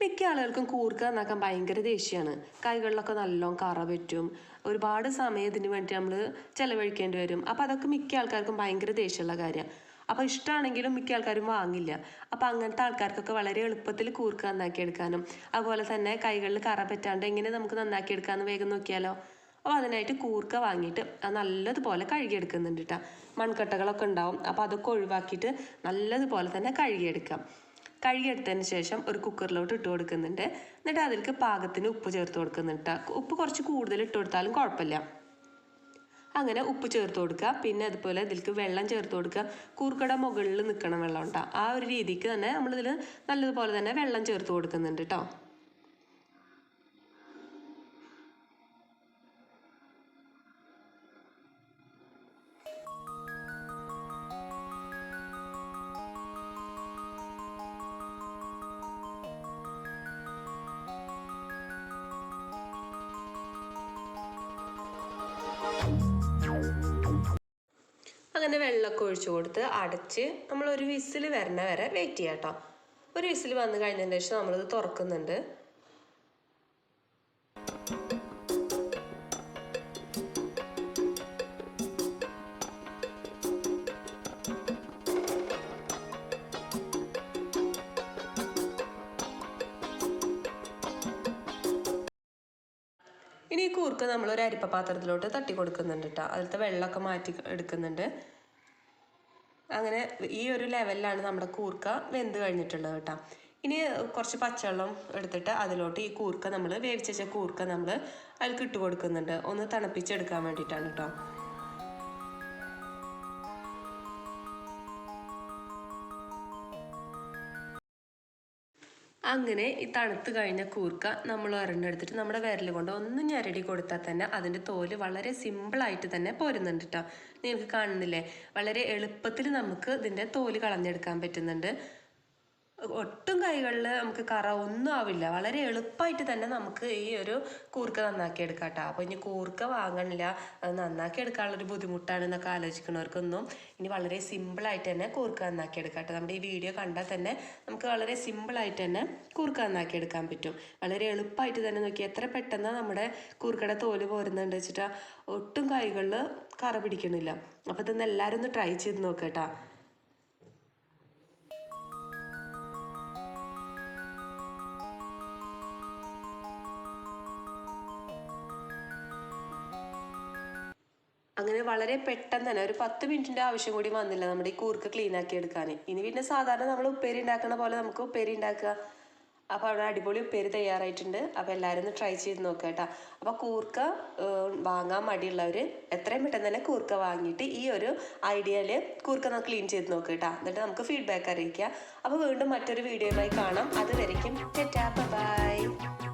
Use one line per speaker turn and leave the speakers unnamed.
മിക്ക ആളുകൾക്കും കൂർക്ക നന്നാക്കാൻ ഭയങ്കര ദേഷ്യമാണ് കൈകളിലൊക്കെ നല്ലോണം കറ പറ്റും. ഒരുപാട് സമയം ഇതിന് വേണ്ടി നമ്മൾ ചിലവഴിക്കേണ്ടി വരും. അപ്പോൾ അതൊക്കെ മിക്ക ആൾക്കാർക്കും ഭയങ്കര ദേഷ്യമുള്ള കാര്യമാണ് അപ്പോൾ ഇഷ്ടമാണെങ്കിലും മിക്ക ആൾക്കാരും വാങ്ങില്ല. അപ്പോൾ അങ്ങനത്തെ ആൾക്കാർക്കൊക്കെ വളരെ എളുപ്പത്തിൽ കൂർക്ക നന്നാക്കിയെടുക്കാനും അതുപോലെ തന്നെ കൈകളിൽ കറ പറ്റാണ്ട് എങ്ങനെ നമുക്ക് നന്നാക്കിയെടുക്കാമെന്ന് വേഗം നോക്കിയാലോ? അപ്പോൾ അതിനായിട്ട് കൂർക്ക വാങ്ങിയിട്ട് അത് നല്ലതുപോലെ കഴുകിയെടുക്കുന്നുണ്ട് കേട്ടോ മൺകട്ടകളൊക്കെ ഉണ്ടാവും. അപ്പോൾ അതൊക്കെ ഒഴിവാക്കിയിട്ട് നല്ലതുപോലെ തന്നെ കഴുകിയെടുക്കാം. കഴുകിയെടുത്തതിന് ശേഷം ഒരു കുക്കറിലോട്ട് ഇട്ട് കൊടുക്കുന്നുണ്ട്. എന്നിട്ട് അതിലേക്ക് പാകത്തിന് ഉപ്പ് ചേർത്ത് കൊടുക്കുന്നുണ്ട്. ഉപ്പ് കുറച്ച് കൂടുതൽ ഇട്ട് കൊടുത്താലും കുഴപ്പമില്ല. അങ്ങനെ ഉപ്പ് ചേർത്ത് കൊടുക്കുക. പിന്നെ അതുപോലെ ഇതിലേക്ക് വെള്ളം ചേർത്ത് കൊടുക്കുക. കൂർക്കട മുകളിൽ നിൽക്കണം വെള്ളം ഉണ്ടാകും ആ ഒരു രീതിക്ക് തന്നെ നമ്മളിതിൽ നല്ലതുപോലെ തന്നെ വെള്ളം ചേർത്ത് കൊടുക്കുന്നുണ്ട് കേട്ടോ അങ്ങനെ വെള്ളമൊക്കെ ഒഴിച്ചു കൊടുത്ത് അടച്ച് നമ്മൾ ഒരു വിസിൽ വരണ വരെ വെയിറ്റ് ചെയ്യാം കേട്ടോ ഒരു വിസിൽ വന്നു കഴിഞ്ഞതിന് ശേഷം നമ്മളിത് തുറക്കുന്നുണ്ട്. ഇനി ഈ കൂർക്ക നമ്മൾ ഒരു അരിപ്പ പാത്രത്തിലോട്ട് തട്ടി കൊടുക്കുന്നുണ്ട് കേട്ടോ അതിലത്തെ വെള്ളമൊക്കെ മാറ്റി എടുക്കുന്നുണ്ട്. അങ്ങനെ ഈ ഒരു ലെവലിലാണ് നമ്മുടെ കൂർക്ക വെന്ത് കഴിഞ്ഞിട്ടുള്ളത് കേട്ടോ ഇനി കുറച്ച് പച്ചവെള്ളം എടുത്തിട്ട് അതിലോട്ട് ഈ കൂർക്ക നമ്മൾ വേവിച്ച വെച്ച കൂർക്ക നമ്മൾ അതിലേക്ക് ഇട്ട് കൊടുക്കുന്നുണ്ട്. ഒന്ന് തണുപ്പിച്ചെടുക്കാൻ വേണ്ടിയിട്ടാണ് കേട്ടോ അങ്ങനെ ഈ തണുത്ത് കഴിഞ്ഞ കൂർക്ക നമ്മൾ ഒരെണ്ണെടുത്തിട്ട് നമ്മുടെ വിരൽ കൊണ്ട് ഒന്ന് ഞെരടി കൊടുത്താൽ തന്നെ അതിന്റെ തോൽ വളരെ സിമ്പിളായിട്ട് തന്നെ പോരുന്നുണ്ട് കേട്ടോ നിങ്ങൾക്ക് കാണുന്നില്ലേ? വളരെ എളുപ്പത്തിൽ നമുക്ക് ഇതിന്റെ തോൽ കളഞ്ഞെടുക്കാൻ പറ്റുന്നുണ്ട്. ഒട്ടും കൈകളിൽ നമുക്ക് കറ ഒന്നും ആവില്ല. വളരെ എളുപ്പമായിട്ട് തന്നെ നമുക്ക് ഈ ഒരു കൂർക്ക നന്നാക്കി എടുക്കാം കേട്ടോ അപ്പോൾ ഇനി കൂർക്ക വാങ്ങണില്ല. അത് നന്നാക്കി എടുക്കാനുള്ളൊരു ബുദ്ധിമുട്ടാണ് എന്നൊക്കെ ആലോചിക്കുന്നവർക്കൊന്നും. ഇനി വളരെ സിമ്പിളായിട്ട് തന്നെ കൂർക്ക നന്നാക്കി എടുക്കാം കേട്ടോ നമ്മുടെ ഈ വീഡിയോ കണ്ടാൽ തന്നെ നമുക്ക് വളരെ സിമ്പിളായിട്ട് തന്നെ കൂർക്ക നന്നാക്കി എടുക്കാൻ പറ്റും. വളരെ എളുപ്പമായിട്ട് തന്നെ നോക്കി എത്ര പെട്ടെന്ന് നമ്മുടെ കൂർക്കയുടെ തോൽ പോരുന്നുണ്ട് വെച്ചിട്ടാ. ഒട്ടും കൈകളിൽ കറ പിടിക്കണില്ല. അപ്പോൾ ഇതൊന്ന് എല്ലാവരും ഒന്ന് ട്രൈ ചെയ്ത് നോക്കാം കേട്ടോ. അങ്ങനെ വളരെ പെട്ടെന്ന് തന്നെ ഒരു പത്ത് മിനിറ്റിന്റെ ആവശ്യം കൂടി വന്നില്ല നമ്മുടെ ഈ കൂർക്ക ക്ലീൻ ആക്കി എടുക്കാൻ. ഇനി പിന്നെ സാധാരണ നമ്മൾ ഉപ്പേരി ഉണ്ടാക്കുന്ന പോലെ നമുക്ക് ഉപ്പേരി ഉണ്ടാക്കുക. അപ്പോൾ അവിടെ അടിപൊളി ഉപ്പേരി തയ്യാറായിട്ടുണ്ട്. അപ്പോൾ എല്ലാവരും ഒന്ന് ട്രൈ ചെയ്ത് നോക്കുക കേട്ടോ. അപ്പോൾ കൂർക്ക വാങ്ങാൻ മടിയുള്ളവര് എത്രയും പെട്ടെന്ന് തന്നെ കൂർക്ക വാങ്ങിയിട്ട് ഈ ഒരു ഐഡിയയിൽ കൂർക്ക നമുക്ക് ക്ലീൻ ചെയ്ത് നോക്കുക കേട്ടോ. എന്നിട്ട് നമുക്ക് ഫീഡ്ബാക്ക് അറിയിക്കുക അപ്പോൾ വീണ്ടും മറ്റൊരു വീഡിയോയുമായി കാണാം. അതുവരയ്ക്കും ബൈ.